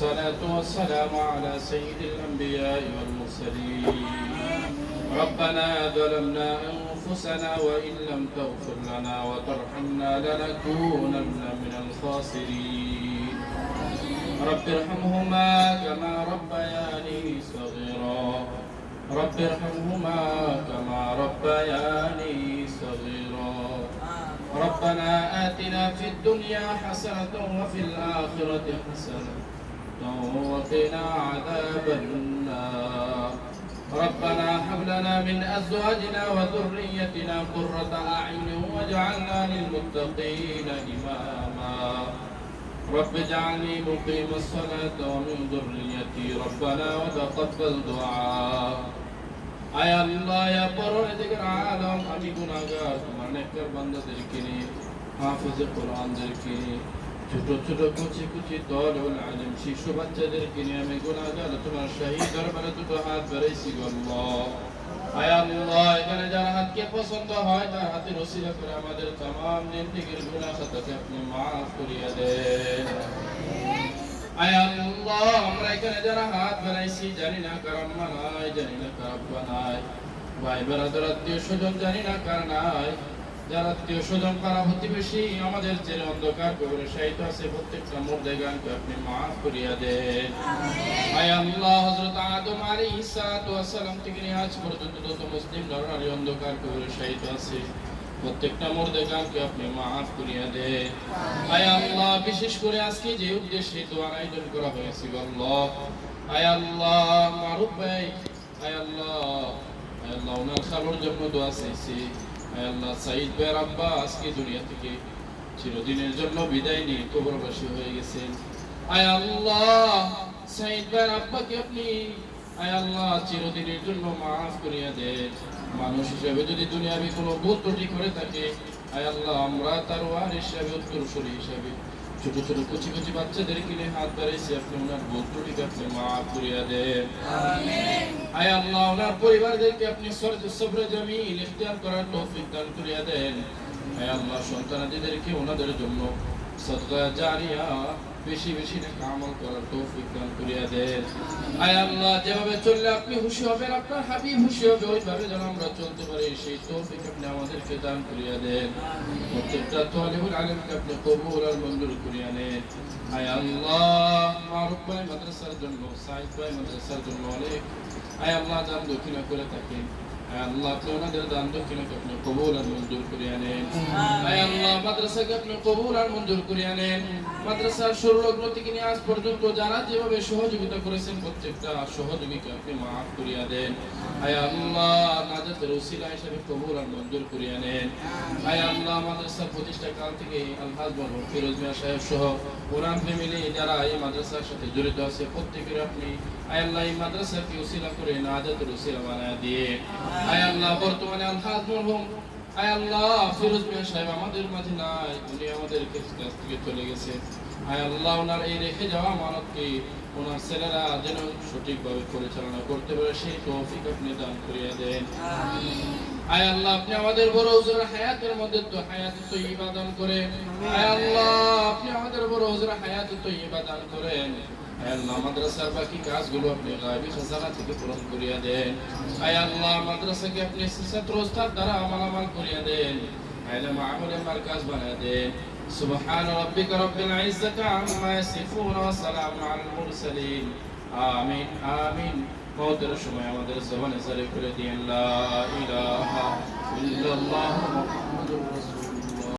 والصلاة والسلام على سيد الأنبياء والمرسلين. ربنا ظلمنا أنفسنا وإن لم تغفر لنا وترحمنا لنكونن من الخاسرين. رب ارحمهما كما ربياني صغيرا. رب ارحمهما كما ربياني صغيرا. ربنا آتنا في الدنيا حسنة وفي الآخرة حسنة وقنا عذاب النار ربنا هب لنا من أزواجنا وذريتنا قرة أعين واجعلنا للمتقين إماما رب اجعلني مقيم الصلاة ومن ذريتي ربنا وتقبل دعاء আয় আল্লাহ ইয়া পরওয়ারদিগার আলম আমি গুনাহগার তোমার নেককার বান্দাদেরকে নিয়ে হাফেজে কোরআনদেরকে নিয়ে ছোট ছোট কুচি কুচি দরুল আলিম শিশু বাচ্চাদেরকে নিয়ে আমি গুণাগার, তোমার শাহী দরবারে দুটো হাত বেড়েছি আল্লাহ। এখানে যার হাতকে পছন্দ হয়, তার হাতে রসিলা করে আমাদের তাম জিন্দিগির গুণা খাতাকে আপনি মাফ করিয়া দেন। আমরা এখানে যারা হাত বেড়াইছি, জানি না কার নাই, জানি না কার আব্বা নাই। ভাই বেড়াদার আত্মীয় স্বজন, জানি না কার নাই। যারা আত্মীয় স্বজন পাড়া প্রতিবেশী আমাদের যে অন্ধকার কবরে আছে প্রত্যেকটা মুর্দে গানকে আপনি মাফ করিয়া দেন। আয় আল্লাহ হযরত আদম সালাম থেকে পর্যন্ত যত মুসলিম নরনারী অন্ধকার কবরে আছে প্রত্যেকটা মুর্দে গানকে আপনি মাফ করিয়া দেন। আয় আল্লাহ বিশেষ করে আজকে যে উদ্দেশ্যে দোয়ার আয়োজন করা হয়েছে আল্লাহ। আয় আল্লাহ মারুফ ভাই। আয় আল্লাহ আয় আল্লাহ ওনার খালোর জন্য দোয়া চাইছি। সাইদ আব্বা আজকে দুনিয়া থেকে চিরদিনের জন্য বিদায় নিয়ে কবরবাসী হয়ে গেছেন। আয় আল্লাহ, সাইদ আব্বাকে আপনি, আয় আল্লাহ, চিরদিনের জন্য মাফ করিয়া দেন। মানুষ হিসাবে যদি দুনিয়াবি কোনো ভুল করে থাকে, আয় আল্লাহ, আমরা তার ওয়ার হিসাবে, উত্তরসূরি হিসাবে ছোট ছোট কুচি কুচি বাচ্চাদের কিনে হাত বাড়াইছে। আপনি ওনার আপনি মাফ করিয়া দেন। আয় আল্লাহ ওনার পরিবারদেরকে আপনি সরজ সবরে জমিন ইখতিয়ার করার তৌফিক দান করিয়া দেন। আয় আল্লাহ সন্তানাদিদেরকে ওনাদের জন্য সদকা জারিয়া বেশি বেশি টাকা আমল করার তৌফিক দান করিয়া দেন। আয় আল্লাহ যেভাবে চললে আপনি খুশি হবেন আপনার হাবিব খুশি হবে। ওইভাবে যেন আমরা চলতে সেই দান। প্রত্যেকটা তালিবুল আলমকে আপনি কবুল আর মঞ্জুর করিয়া নেন। আয় আল্লাহ মারুফ ভাই মাদ্রাসার জন্য সাইদ ভাই মাদ্রাসার জন্য অনেক। আয় আল্লাহ দাম দক্ষিণা করে থাকেন। আল্লাহ ওনাদের দান দক্ষিণাকে আপনি কবুল আর মঞ্জুর করিয়া নেন আয় আল্লাহ মাদ্রাসাকে আপনি কবুল আর মঞ্জুর করিয়া নেন মাদ্রাসার শুরু লগ্ন থেকে নিয়ে আজ পর্যন্ত যারা যেভাবে সহযোগিতা করেছেন প্রত্যেকটা সহযোগীকে আপনি মাফ করিয়া দেন। আয় আল্লাহ নাজাতের উসিলা হিসেবে কবুল আর মঞ্জুর করিয়া নেন আয় আল্লাহ মাদ্রাসার প্রতিষ্ঠা কাল থেকে আলহাজ মরহুম ফিরোজ মিয়া সাহেব সহ কোরআন ফ্যামিলি যারা এই মাদ্রাসার সাথে জড়িত আছে প্রত্যেকের আপনি আয় আল্লাহ এই মাদ্রাসাকে উসিলা করে নাজাতের উসিলা বানায় দিয়ে। আয় আল্লাহ বর্তমানে আলহাজ মরহুম আয় আল্লাহ ফিরোজ মিয়া সাহেব আমাদের মাঝে নাই উনি আমাদের কাছ থেকে চলে গেছে। আয় আল্লাহ ওনার এই রেখে যাওয়া মানবকে ওনার ছেলেরা যেন সঠিকভাবে পরিচালনা করতে পারে সেই তৌফিক আপনি দান করিয়া দেন। আয় আল্লাহ আপনি আমাদের বড় হুজুরের হায়াতের মধ্যে তো হায়াত তৈবা দান করেন। আয় আল্লাহ আপনি আমাদের বড় হুজুরের হায়াত তৈবা দান করেন। আল্লাহ মাদ্রাসার বাকি কাজগুলো আপনি গায়বী খাজানা থেকে পূরণ করিয়া দেন আয় আল্লাহ মাদ্রাসাকে আপনি ছাত্র ওস্তাদ দ্বারা আমাল আমাল করিয়া দেন আয় আল্লাহ আমলে মার্কাজ বানায় দেন سبحان ربك رب العزة عما يصفون وسلام على المرسلين آمين آمين মৌতের সময় আমাদের জবানে জারি করে দিয়েন লা ইলাহা ইল্লাল্লাহ